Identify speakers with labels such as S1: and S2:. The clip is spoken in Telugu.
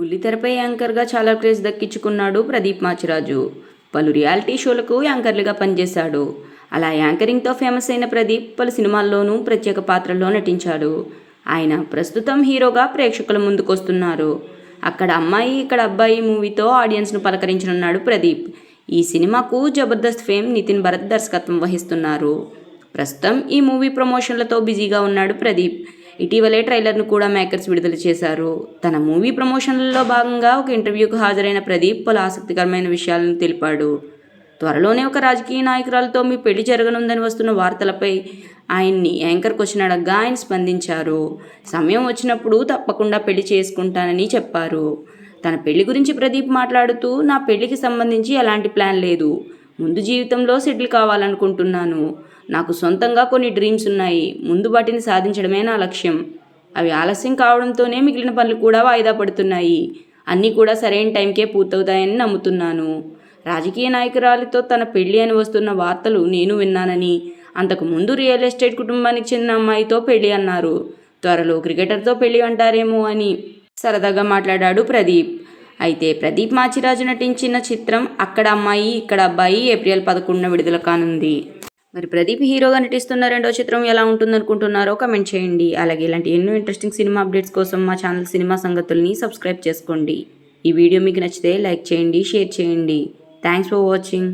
S1: బుల్లితెరపై యాంకర్గా చాలా క్రేజ్ దక్కించుకున్నాడు ప్రదీప్ మాచిరాజు. పలు రియాలిటీ షోలకు యాంకర్లుగా పనిచేశాడు. అలా యాంకరింగ్తో ఫేమస్ అయిన ప్రదీప్ పలు సినిమాల్లోనూ ప్రత్యేక పాత్రల్లో నటించాడు. ఆయన ప్రస్తుతం హీరోగా ప్రేక్షకుల ముందుకొస్తున్నారు. అక్కడ అమ్మాయి ఇక్కడ అబ్బాయి మూవీతో ఆడియన్స్ను పలకరించనున్నాడు ప్రదీప్. ఈ సినిమాకు జబర్దస్త్ ఫేమ్ నితిన్ భరత్ దర్శకత్వం వహిస్తున్నారు. ప్రస్తుతం ఈ మూవీ ప్రమోషన్లతో బిజీగా ఉన్నాడు ప్రదీప్. ఇటీవలే ట్రైలర్ను కూడా మేకర్స్ విడుదల చేశారు. తన మూవీ ప్రమోషన్లలో భాగంగా ఒక ఇంటర్వ్యూకు హాజరైన ప్రదీప్ పలు ఆసక్తికరమైన విషయాలను తెలిపాడు. త్వరలోనే ఒక రాజకీయ నాయకురాలతో మీ పెళ్ళి జరగనుందని వస్తున్న వార్తలపై ఆయన్ని యాంకర్ క్వశ్చన్ అడగ్గా ఆయన స్పందించారు. సమయం వచ్చినప్పుడు తప్పకుండా పెళ్ళి చేసుకుంటానని చెప్పారు. తన పెళ్ళి గురించి ప్రదీప్ మాట్లాడుతూ నా పెళ్ళికి సంబంధించి ఎలాంటి ప్లాన్ లేదు. ముందు జీవితంలో సెటిల్ కావాలనుకుంటున్నాను. నాకు సొంతంగా కొన్ని డ్రీమ్స్ ఉన్నాయి. ముందు వాటిని సాధించడమే నా లక్ష్యం. అవి ఆలస్యం కావడంతోనే మిగిలిన పనులు కూడా వాయిదా పడుతున్నాయి. అన్నీ కూడా సరైన టైంకే పూర్తవుతాయని నమ్ముతున్నాను. రాజకీయ నాయకురాలితో తన పెళ్ళి అని వస్తున్న వార్తలు నేను విన్నానని. అంతకు ముందు రియల్ ఎస్టేట్ కుటుంబానికి చెందిన అమ్మాయితో పెళ్ళి అన్నారు. త్వరలో క్రికెటర్తో పెళ్ళి అంటారేమో అని సరదాగా మాట్లాడాడు ప్రదీప్. అయితే ప్రదీప్ మాచిరాజు నటించిన చిత్రం అక్కడ అమ్మాయి ఇక్కడ అబ్బాయి ఏప్రిల్ పదకొండున విడుదల కానుంది. మరి ప్రదీప్ హీరోగా నటిస్తున్న రెండో చిత్రం ఎలా ఉంటుందనుకుంటున్నారో కమెంట్ చేయండి. అలాగే ఇలాంటి ఎన్నో ఇంట్రెస్టింగ్ సినిమా అప్డేట్స్ కోసం మా ఛానల్ సినిమా సంగతుల్ని సబ్స్క్రైబ్ చేసుకోండి. ఈ వీడియో మీకు నచ్చితే లైక్ చేయండి షేర్ చేయండి. Thanks for watching